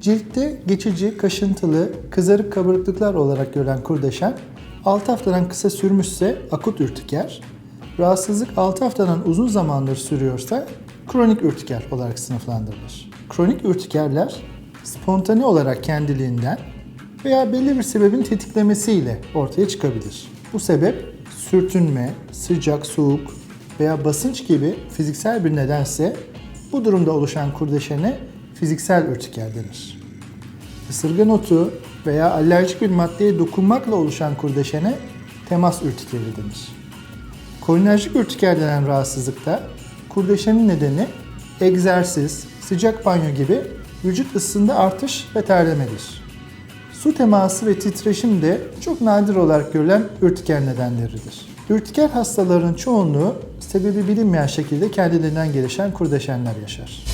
Ciltte geçici, kaşıntılı, kızarık kabarıklıklar olarak görülen kurdeşen 6 haftadan kısa sürmüşse akut ürtiker, rahatsızlık 6 haftadan uzun zamandır sürüyorsa kronik ürtiker olarak sınıflandırılır. Kronik ürtikerler spontane olarak kendiliğinden veya belli bir sebebin tetiklemesiyle ortaya çıkabilir. Bu sebep sürtünme, sıcak, soğuk veya basınç gibi fiziksel bir nedense bu durumda oluşan kurdeşene fiziksel ürtiker denir. Isırgan otu veya alerjik bir maddeye dokunmakla oluşan kurdeşene temas ürtikeri denir. Kolinerjik ürtiker denen rahatsızlıkta kurdeşenin nedeni egzersiz, sıcak banyo gibi vücut ısısında artış ve terlemedir. Su teması ve titreşim de çok nadir olarak görülen ürtiker nedenleridir. Ürtiker hastalarının çoğunluğu sebebi bilinmeyen şekilde kendiliğinden gelişen kurdeşenler yaşar.